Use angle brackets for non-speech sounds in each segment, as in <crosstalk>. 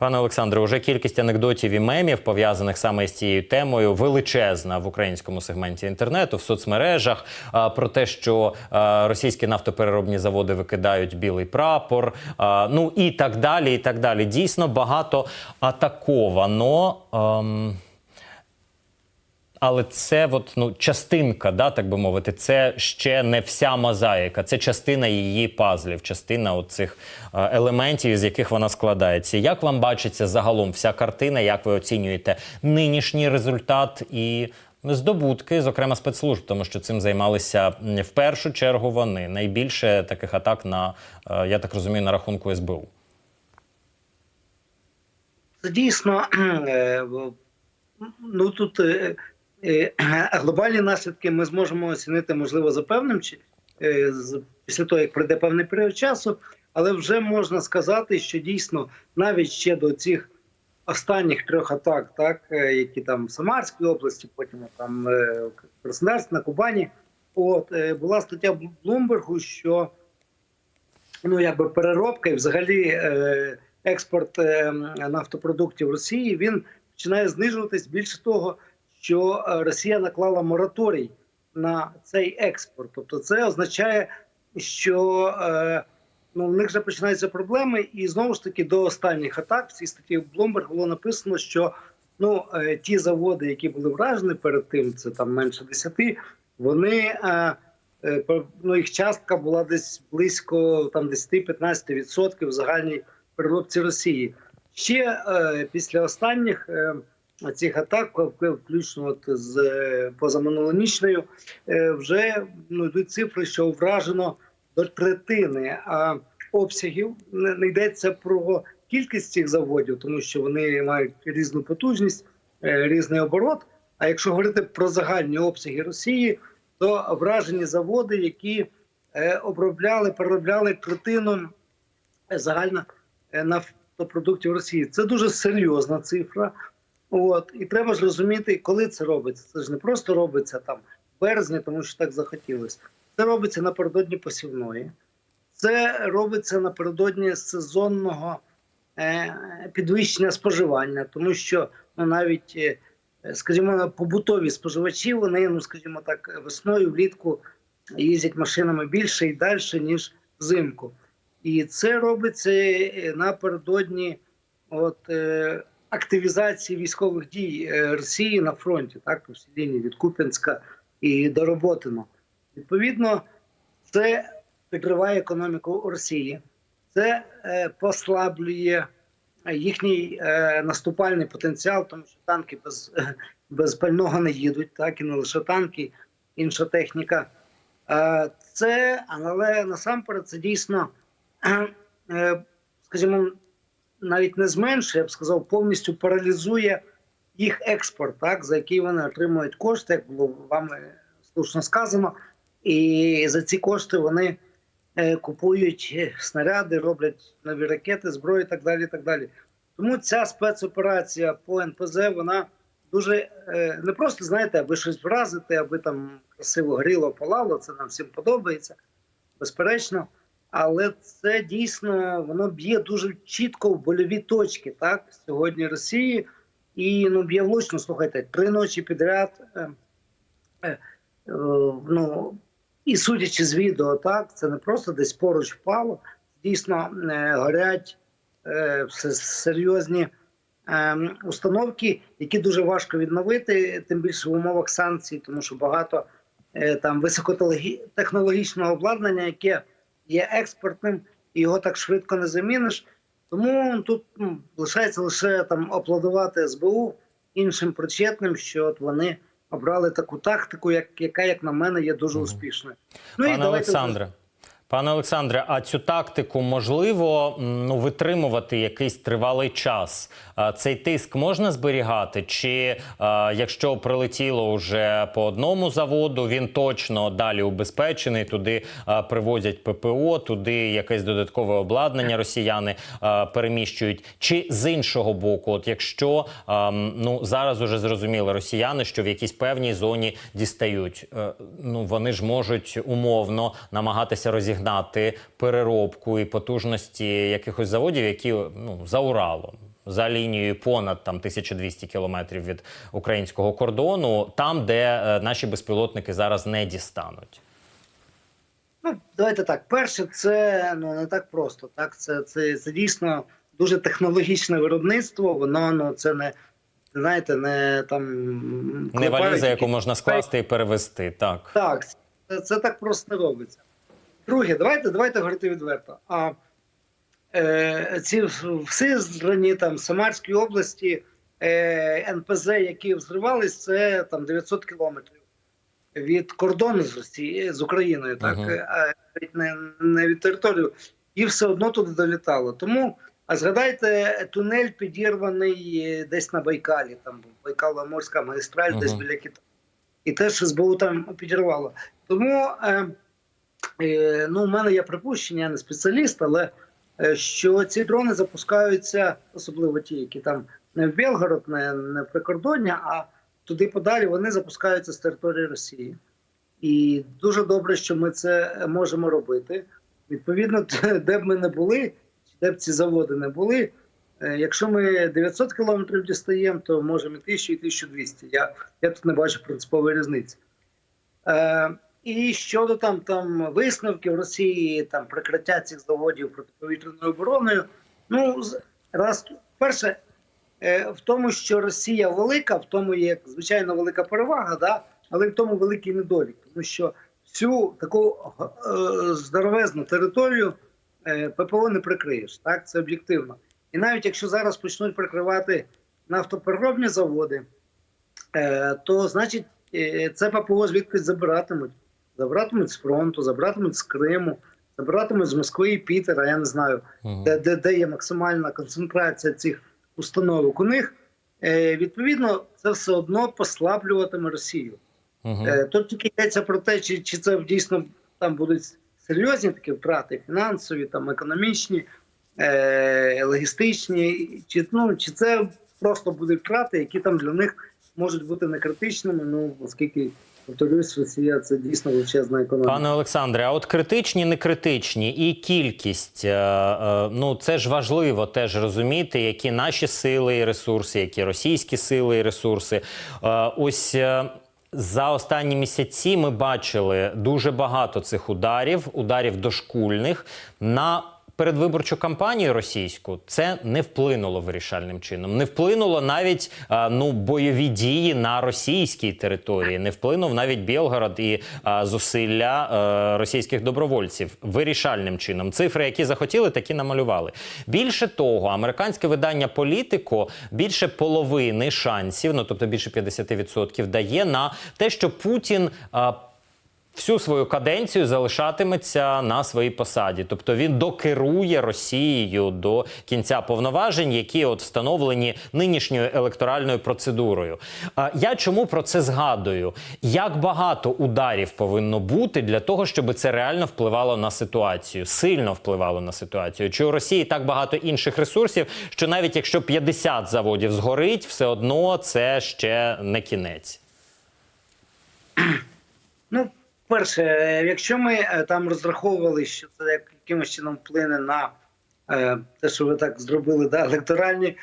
Пане Олександре, уже кількість анекдотів і мемів пов'язаних саме з цією темою величезна в українському сегменті інтернету, в соцмережах про те, що російські нафтопереробні заводи викидають білий прапор, ну і так далі. І так далі. Дійсно багато атаковано. Але це от, ну, частинка, да, так би мовити, це ще не вся мозаїка, це частина її пазлів, частина оцих е, елементів, з яких вона складається. Як вам бачиться загалом вся картина? Як ви оцінюєте нинішній результат і здобутки, зокрема спецслужб, тому що цим займалися в першу чергу вони. Найбільше таких атак на, е, я так розумію, на рахунку СБУ. Дійсно <clears throat> е, ну тут е, глобальні наслідки ми зможемо оцінити, можливо, за певним е, після того, як пройде певний період часу, але вже можна сказати, що дійсно навіть ще до цих останніх трьох атак, так е, які там в Самарській області, потім там в Краснодарській, на Кубані, от була стаття Блумбергу, що ну якби переробка і взагалі експорт нафтопродуктів Росії він починає знижуватись. Більше того, що е, Росія наклала мораторій на цей експорт. Тобто, це означає, що е, ну в них вже починаються проблеми, і знову ж таки до останніх атак в цій статті Bloomberg було написано, що ну е, ті заводи, які були вражені перед тим, це там менше 10, вони. Ну, їх частка була десь близько там 10-15% в загальній переробці Росії. Ще після останніх цих атак, включно от з е, позаминулонічною, е, вже ну, йдуть цифри, що вражено до третини а обсягів. Не, йдеться про кількість цих заводів, тому що вони мають різну потужність, е, різний оборот. А якщо говорити про загальні обсяги Росії, то вражені заводи, які обробляли, переробляли третину загально нафтопродуктів Росії. Це дуже серйозна цифра. От і треба ж розуміти, коли це робиться. Це ж не просто робиться там в березні, тому що так захотілося. Це робиться напередодні посівної. Це робиться напередодні сезонного е, підвищення споживання, тому що ну, навіть, е, скажімо, побутові споживачі, вони, ну скажімо так, весною влітку їздять машинами більше і далі, ніж взимку. І це робиться е, напередодні от, е, активізації військових дій е, Росії на фронті, так, по всій лінії від Куп'янська і до Роботино. Відповідно, це підриває економіку Росії, це е, послаблює їхній е, наступальний потенціал, тому що танки без, <laughs> без пального не їдуть, так і не лише танки, інша техніка. Це, але насамперед, це дійсно, <clears throat> скажімо, навіть не зменшує, я б сказав, повністю паралізує їх експорт, так, за який вони отримують кошти, як було вами слушно сказано. І за ці кошти вони е, купують е, снаряди, роблять нові ракети, зброю і так далі. і так далі. Тому ця спецоперація по НПЗ вона дуже е, не просто знаєте, аби щось вразити, аби там красиво горіло, палало. Це нам всім подобається, безперечно. Але це дійсно воно б'є дуже чітко в больові точки, так сьогодні Росії, і ну б'є влучно. Слухайте, три ночі підряд. Е, е, е, ну і судячи з відео, так це не просто десь поруч впало. Дійсно е, горять е, серйозні е, установки, які дуже важко відновити, тим більше в умовах санкцій, тому що багато е, там високотехнологічного обладнання, яке є експортним, і його так швидко не заміниш. Тому тут ну, лишається лише там аплодувати СБУ іншим причетним, що от вони обрали таку тактику, як, яка, як на мене, є дуже успішною. Ну Пане давайте Олександре. Пане Олександре, а цю тактику можливо ну витримувати якийсь тривалий час? Цей тиск можна зберігати? Чи якщо прилетіло вже по одному заводу, він точно далі убезпечений? Туди привозять ППО, туди якесь додаткове обладнання росіяни переміщують? Чи з іншого боку, от якщо ну зараз уже зрозуміли росіяни, що в якійсь певній зоні дістають, е, ну вони ж можуть умовно намагатися розігнати переробку і потужності якихось заводів, які ну за Уралом. за лінією понад там 1200 кілометрів від українського кордону, там, де е, наші безпілотники зараз не дістануть. Ну, давайте так. Перше, це ну не так просто. Так, це, це, це дійсно дуже технологічне виробництво. Воно ну це не знаєте, не там Не валіза, яку можна скласти і перевезти. Так. Так, це, це так просто не робиться. Друге, давайте, давайте говорити відверто. А е, ці в Сизрані, там, Самарській області, е, НПЗ, які взривались, це там 900 кілометрів від кордону з Росії, з Україною, так, а навіть не, не від території, і все одно туди долітало. Тому, а згадайте, тунель підірваний е, десь на Байкалі, там Байкало-Морська магістраль, десь біля Китаю. І теж СБУ там підірвало. Тому е, ну, у мене є припущення, я не спеціаліст, але е, що ці дрони запускаються, особливо ті, які там не в Белгород, не, не в прикордоння, а туди подалі вони запускаються з території Росії. І дуже добре, що ми це можемо робити. Відповідно, <laughs> де б ми не були, де б ці заводи не були. е, Якщо ми 900 кілометрів дістаємо, то можемо і 1000, і 1200. Я, я тут не бачу принципової різниці. Е, і щодо там, там висновків Росії, там прикриття цих заводів протиповітряною обороною. Ну, раз перше, е, в тому, що Росія велика, в тому є звичайно велика перевага, да? але в тому великий недолік, тому що всю таку е, здоровезну територію е, ППО не прикриєш. Так, це об'єктивно. І навіть якщо зараз почнуть прикривати нафтопереробні заводи, то значить це ППО звідкись забиратимуть. Забиратимуть з фронту, забиратимуть з Криму, забиратимуть з Москви і Пітера, я не знаю, де, де, де є максимальна концентрація цих установок у них. Е, відповідно, це все одно послаблюватиме Росію. Мгм. Е, Тут тільки йдеться про те, чи, чи це дійсно там будуть серйозні такі втрати, фінансові, там економічні, е, логістичні, чи, ну, чи це просто будуть втрати, які там для них можуть бути не критичними. Ну оскільки повторюсь, Росія це дійсно величезна економіка. Пане Олександре, а от критичні, не критичні і кількість. е, е, Ну це ж важливо теж розуміти, які наші сили і ресурси, які російські сили і ресурси. Е, Ось. За останні місяці ми бачили дуже багато цих ударів, ударів дошкульних на передвиборчу кампанію російську. Це не вплинуло вирішальним чином. Не вплинуло навіть ну бойові дії на російській території. Не вплинув навіть Білгород і зусилля е, російських добровольців вирішальним чином. Цифри, які захотіли, такі намалювали. Більше того, американське видання Політико більше половини шансів, ну тобто більше 50% дає на те, що Путін. Всю свою каденцію залишатиметься на своїй посаді, тобто він докерує Росією до кінця повноважень, які от встановлені нинішньою електоральною процедурою. А я чому про це згадую? Як багато ударів повинно бути для того, щоб це реально впливало на ситуацію, сильно впливало на ситуацію? Чи у Росії так багато інших ресурсів, що навіть якщо 50 заводів згорить, все одно це ще не кінець. Ну, перше, е, якщо ми е, там розраховували, що це якимось чином вплине на е, те, що ви так зробили, да, електоральні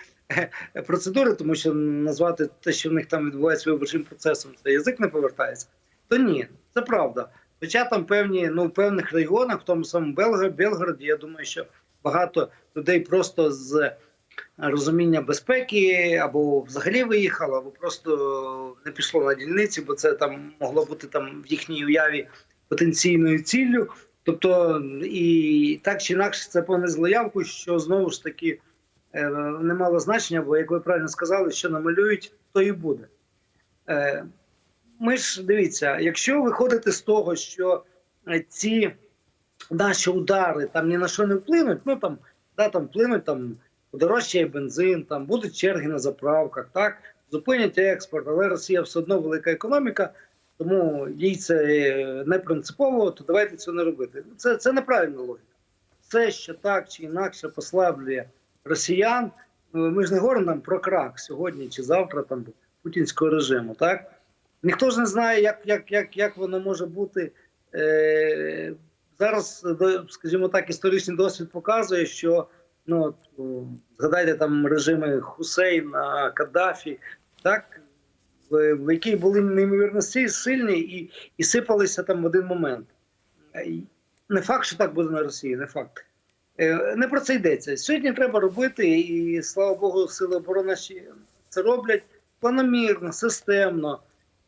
процедури, тому що назвати те, що в них там відбувається виборчим процесом, це язик не повертається, то ні, це правда. Хоча там певні, ну, в певних регіонах, в тому самому Белгороді, я думаю, що багато людей просто з розуміння безпеки або взагалі виїхало, або просто не пішло на дільниці, бо це там могло бути там в їхній уяві потенційною ціллю. Тобто, і так чи інакше це понесло явку, що знову ж таки е, не мало значення, бо як ви правильно сказали, що намалюють, то і буде. Е, ми ж дивіться, якщо виходити з того, що е, ці наші удари там ні на що не вплинуть, ну там, да, там вплинуть там подорожчає бензин, там будуть черги на заправках, так зупинять експорт, але Росія все одно велика економіка, тому їй це е, не принципово, то давайте цього не робити. Це, це неправильна логіка. Все, що так чи інакше послаблює росіян. ну, Ми ж не говоримо там про крах сьогодні чи завтра там путінського режиму. Так ніхто ж не знає, як, як, як, як воно може бути. Е, зараз, скажімо так, історичний досвід показує, що Ну, згадайте там режими Хусейна, Каддафі, так, в, які були неймовірно сильні і, і сипалися там в один момент. Е, Не факт, що так буде на Росії, не факт. Е, Не про це йдеться. Сьогодні треба робити, і слава Богу, сили оборони це роблять планомірно, системно,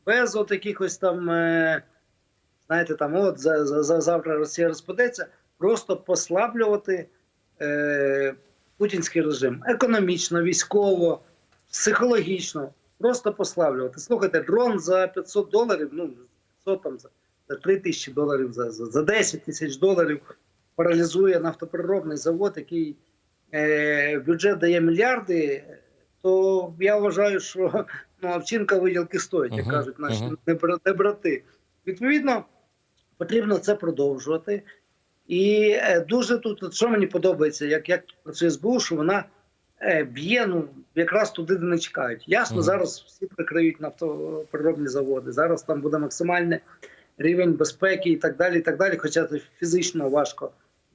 без от якихось там, е, знаєте, там от за, за, за завтра Росія розпадеться, просто послаблювати е, путінський режим економічно, військово, психологічно, просто послаблювати. Слухайте, дрон за 500 доларів, ну 500 там за, за 3 тисячі доларів, за, за, за 10 тисяч доларів паралізує нафтопереробний завод, який е, бюджет дає мільярди. То я вважаю, що ну, овчинка виділки стоїть, як кажуть наші не не брати. Відповідно, потрібно це продовжувати. І е, дуже тут, що мені подобається, як, як працює СБУ, що вона е, б'є ну, якраз туди, де не чекають. Ясно, Мгм. зараз всі прикриють нафтопереробні заводи. Зараз там буде максимальний рівень безпеки і так далі. і так далі, Хоча це фізично важко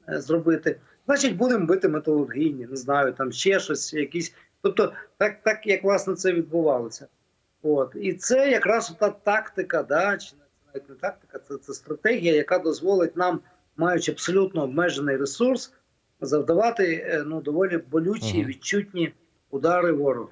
е, зробити. Значить, будемо бити металургійні, не знаю, там ще щось, якісь. Тобто, так, так як власне це відбувалося. От. І це якраз та тактика, да, чи навіть не тактика, це, це стратегія, яка дозволить нам, маючи абсолютно обмежений ресурс, завдавати е, ну, доволі болючі, відчутні удари ворогу.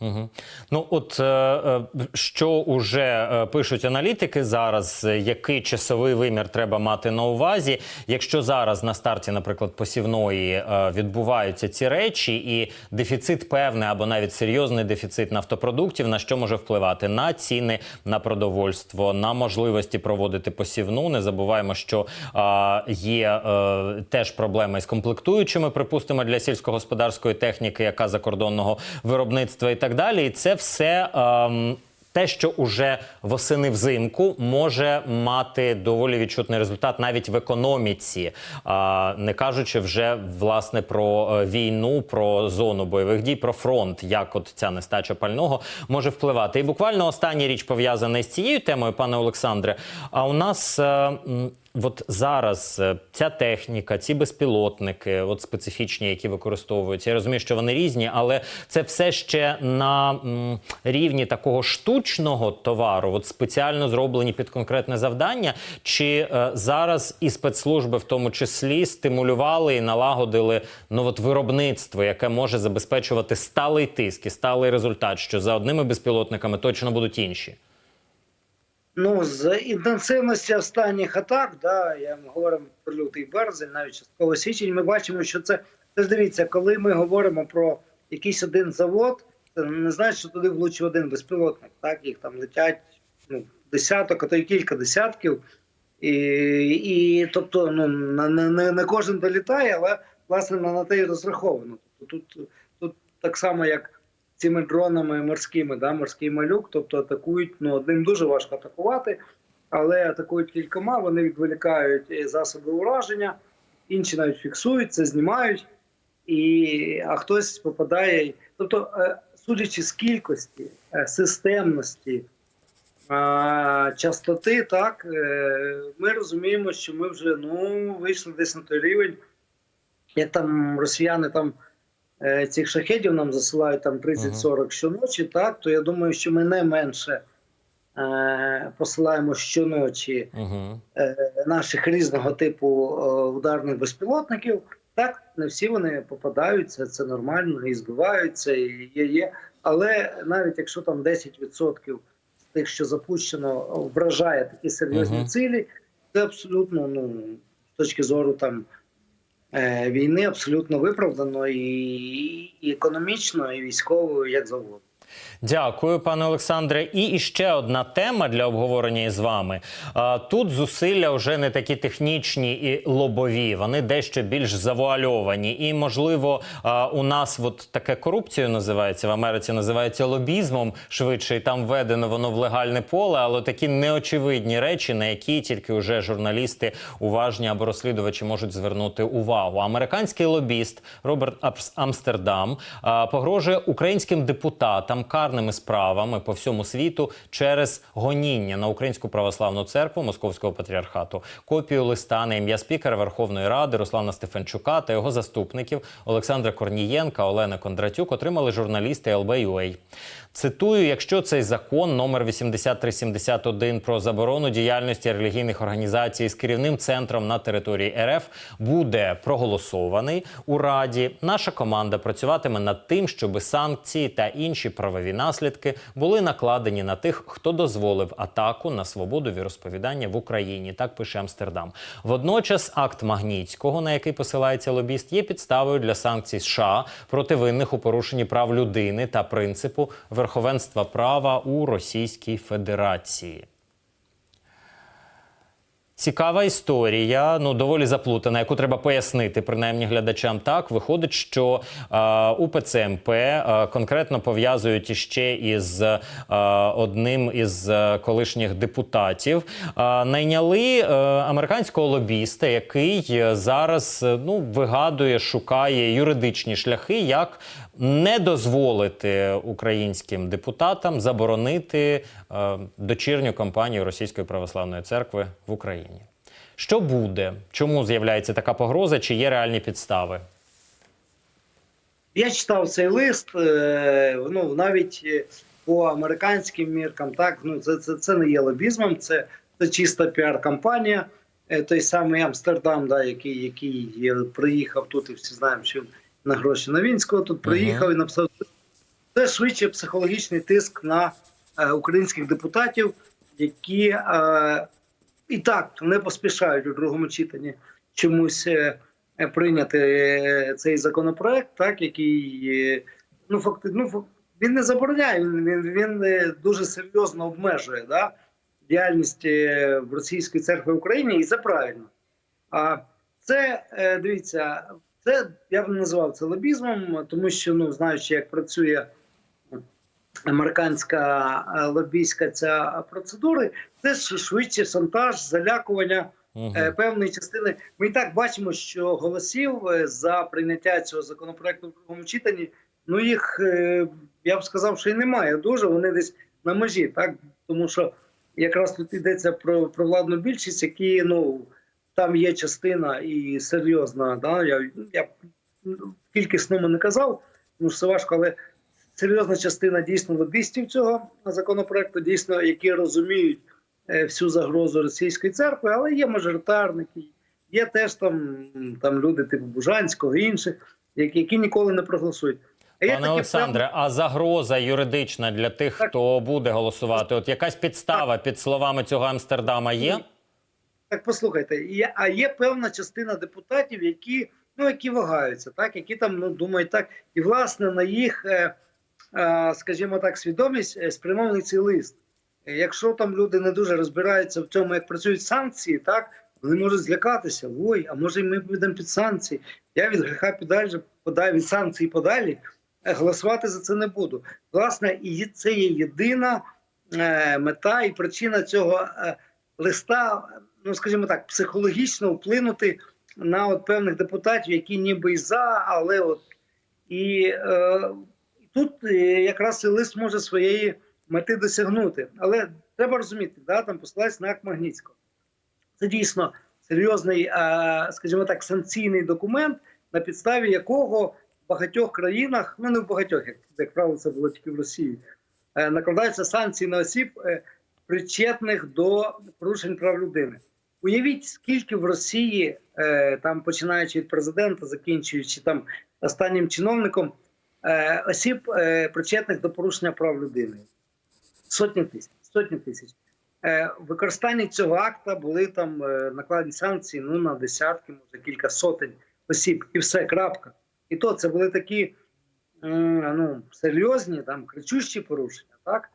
Угу. Ну, от е, е, що уже е, пишуть аналітики зараз, який часовий вимір треба мати на увазі, якщо зараз на старті, наприклад, посівної відбуваються ці речі, і дефіцит певний або навіть серйозний дефіцит нафтопродуктів, на що може впливати на ціни на продовольство, на можливості проводити посівну. Не забуваємо, що є теж проблеми з комплектуючими, припустимо, для сільськогосподарської техніки, яка закордонного виробництва і так далі. І це все. ем, те, що уже восени взимку може мати доволі відчутний результат навіть в економіці, а, не кажучи вже власне про е, війну, про зону бойових дій, про фронт, як от ця нестача пального може впливати. І буквально остання річ пов'язана з цією темою, пане Олександре. А у нас. От зараз е, ця техніка, ці безпілотники, от специфічні, які використовуються. Я розумію, що вони різні, але це все ще на м, рівні такого штучного товару, от спеціально зроблені під конкретне завдання. Чи е, зараз і спецслужби, в тому числі, стимулювали і налагодили ну от виробництво, яке може забезпечувати сталий тиск і сталий результат, що за одними безпілотниками точно будуть інші. Ну, з інтенсивності останніх атак, да, я говоримо про лютий березень, навіть частково січень, ми бачимо, що це. Це дивіться, коли ми говоримо про якийсь один завод, це не значить, що туди влучив один безпілотник. Так, їх там летять ну, десяток, а то й кілька десятків. І, і тобто, ну, на, на, на, кожен долітає, але власне на, те й розраховано. Тобто тут, тут так само, як цими дронами морськими, да, морський малюк, тобто атакують, ну, одним дуже важко атакувати, але атакують кількома, вони відволікають е, засоби ураження, інші навіть фіксують це, знімають, і, а хтось попадає. Тобто, е, судячи з кількості, е, системності, частоти, так, ми розуміємо, що ми вже ну, вийшли десь на той рівень, як там росіяни там цих шахедів нам засилають там 30-40 щоночі, так, то я думаю, що ми не менше е, посилаємо щоночі е, наших різного типу е, ударних безпілотників. Так, не всі вони попадаються, це нормально, і збиваються, і є, є. Але навіть якщо там 10% з тих, що запущено, вражає такі серйозні Мгм. цілі, це абсолютно, ну, з точки зору там е, війни, абсолютно виправдано і економічно, і військово, як завгодно. Дякую, пане Олександре. І ще одна тема для обговорення із вами. Тут зусилля вже не такі технічні і лобові, вони дещо більш завуальовані. І, можливо, у нас от таке корупцією називається в Америці, називається лобізмом швидше, і там введено воно в легальне поле, але такі неочевидні речі, на які тільки вже журналісти уважні або розслідувачі можуть звернути увагу. Американський лобіст Роберт Амстердам погрожує українським депутатам там карними справами по всьому світу через гоніння на українську православну церкву Московського патріархату. Копію листа на ім'я спікера Верховної Ради Руслана Стефанчука та його заступників Олександра Корнієнка, Олена Кондратюк отримали журналісти LB.UA. Цитую: якщо цей закон номер 8371 про заборону діяльності релігійних організацій з керівним центром на території РФ буде проголосований у Раді, наша команда працюватиме над тим, щоб санкції та інші правові наслідки були накладені на тих, хто дозволив атаку на свободу віросповідання в Україні. Так пише Амстердам. Водночас, акт Магнітського, на який посилається лобіст, є підставою для санкцій США проти винних у порушенні прав людини та принципу верховенства права у Російській Федерації. Цікава історія, ну доволі заплутана, яку треба пояснити, принаймні глядачам. Так виходить, що е, УПЦ МП е, конкретно пов'язують іще із е, одним із е, колишніх депутатів. Е, найняли е, американського лобіста, який зараз е, ну вигадує, шукає юридичні шляхи, як не дозволити українським депутатам заборонити е, дочірню кампанію Російської православної церкви в Україні. Що буде? Чому з'являється така погроза? Чи є реальні підстави? Я читав цей лист. е, Ну навіть е, по американським міркам, так ну це, це, це не є лобізмом, це, це чиста піар-кампанія. Е, Той самий Амстердам, да, який, який приїхав тут, і всі знаємо, що на гроші Новінського тут приїхав і написав. Це швидше психологічний тиск на е, українських депутатів, які е, і так не поспішають у другому читанні чомусь е, прийняти е, цей законопроект, так який е, ну факти, ну він не забороняє, він, він, дуже серйозно обмежує да, діяльність в російської церкви в Україні, і це правильно. А це дивіться, це я б не називав це лобізмом, тому що ну знаючи, як працює американська е, лобійська ця процедури, це швидше шантаж, залякування Угу. е, певної частини. Ми і так бачимо, що голосів е, за прийняття цього законопроекту в другому читанні. Ну їх я б сказав, що і немає дуже. Вони десь на межі, так тому що якраз тут йдеться про, про владну більшість, які ну там є частина і серйозна. Да, я, я кількісно не казав, тому що це важко, але серйозна частина дійсно лобістів цього законопроекту, дійсно, які розуміють е, всю загрозу російської церкви, але є мажоритарники, є теж там, там люди типу Бужанського і інших, які, які ніколи не проголосують. Пане Олександре, а загроза юридична для тих, Так. хто буде голосувати? От якась підстава під словами цього Амстердама є? Так послухайте, є, а є певна частина депутатів, які ну які вагаються, так які там ну думають так, і власне на їх, е, скажімо так, свідомість е, спрямований цей лист. Е, Якщо там люди не дуже розбираються в цьому, як працюють санкції, так вони можуть злякатися. Ой, а може ми підемо під санкції? Я від гріха подалі подалі від санкцій подалі. е, Голосувати за це не буду. Власне, і це є єдина е, мета і причина цього е, листа, ну скажімо так, психологічно вплинути на от певних депутатів, які ніби і за, але от і е, тут е, якраз цей лист може своєї мети досягнути. Але треба розуміти, да, там посилається на акт Магнітського. Це дійсно серйозний, скажімо так, санкційний документ, на підставі якого в багатьох країнах, ну не в багатьох, як, як правило, це було тільки в Росії, е, накладаються санкції на осіб, е, причетних до порушень прав людини. Уявіть, скільки в Росії, там починаючи від президента, закінчуючи там останнім чиновником, осіб, е, причетних до порушення прав людини. Сотні тисяч. Сотні тисяч. Е, в використанні цього акта були там е, накладені санкції ну, на десятки, може кілька сотень осіб, і все, крапка. І то це були такі ну, серйозні, там, кричущі порушення, так?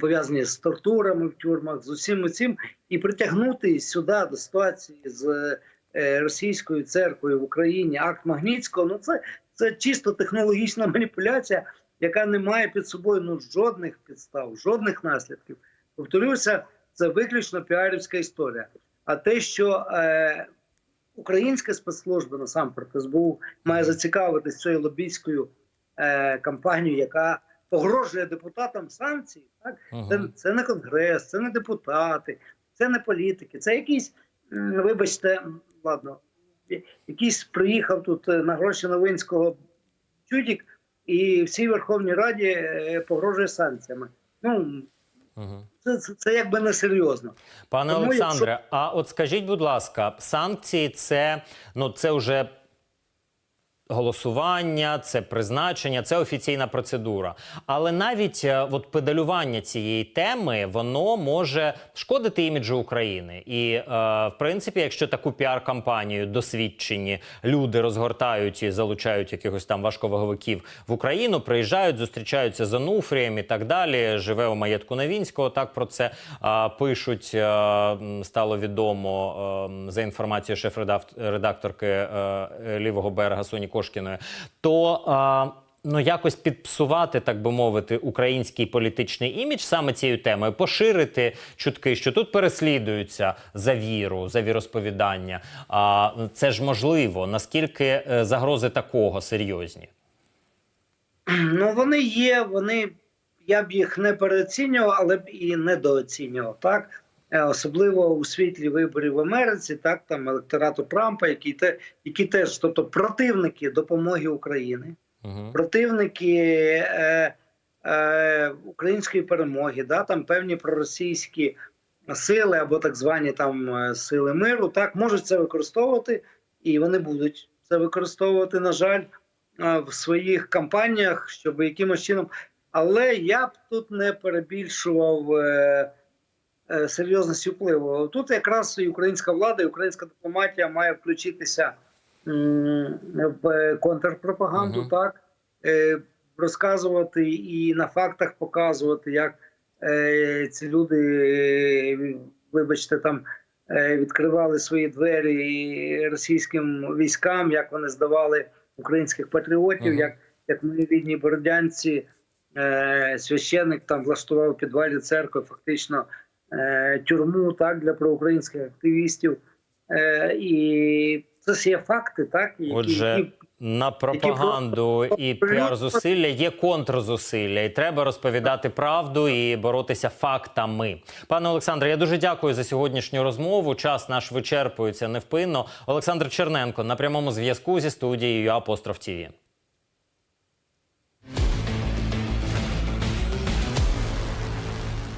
пов'язані з тортурами в тюрмах, з усім цим, і притягнути сюди до ситуації з е, російською церквою в Україні акт Магнітського. Ну це, це чисто технологічна <laughs> маніпуляція, яка не має під собою ну, жодних підстав, жодних наслідків. Повторюся, це виключно піарівська історія. А те, що е, українська спецслужба насамперед СБУ має зацікавитись цією лобійською е, кампанією, яка погрожує депутатам санкцій, так це, це не конгрес, це не депутати, це не політики, це якийсь, м, вибачте, ладно, я- якийсь приїхав тут е, на гроші Новинського чудік і всій Верховній Раді е, погрожує санкціями. Ну це, це, це якби несерйозно. Пане Тому Олександре, а от скажіть, будь ласка, санкції це ну це вже голосування, це призначення, це офіційна процедура. Але навіть е, от педалювання цієї теми воно може шкодити іміджу України. І е, в принципі, якщо таку піар-кампанію досвідчені люди розгортають і залучають якихось там важковаговиків в Україну, приїжджають, зустрічаються з Онуфрієм і так далі. Живе у маєтку Новінського. Так про це а, пишуть. е, стало відомо е, за інформацією шеф-редакторки е, лівого берега Соні Кошкіної. То а, Ну, якось підпсувати, так би мовити, український політичний імідж саме цією темою, поширити чутки, що тут переслідуються за віру, за віросповідання. А це ж можливо. Наскільки е, загрози такого серйозні? Ну вони є, вони я б їх не переоцінював, але б і недооцінював. Так особливо у світлі виборів в Америці, так там електорату Трампа, які те, які теж, тобто противники допомоги України, Угу. противники е, е, української перемоги, да, там певні проросійські сили або так звані там е, сили миру, так можуть це використовувати, і вони будуть це використовувати, на жаль, е, в своїх кампаніях, щоб якимось чином. Але я б тут не перебільшував е, е, серйозності впливу. Тут якраз і українська влада, і українська дипломатія має включитися в контрпропаганду, Мгм. так е, розказувати і на фактах показувати, як е, ці люди, е, вибачте, там е, відкривали свої двері російським військам, як вони здавали українських патріотів, Мгм. як, як ми в рідній бородянці е, священник там влаштував у підвалі церкви фактично е, тюрму так для проукраїнських активістів. Е, і це є факти, так які, Отже, які На пропаганду і піар-зусилля є контрзусилля, і треба розповідати правду і боротися фактами. Пане Олександре, я дуже дякую за сьогоднішню розмову. Час наш вичерпується невпинно. Олександр Черненко на прямому зв'язку зі студією Апостроф ТІВІ.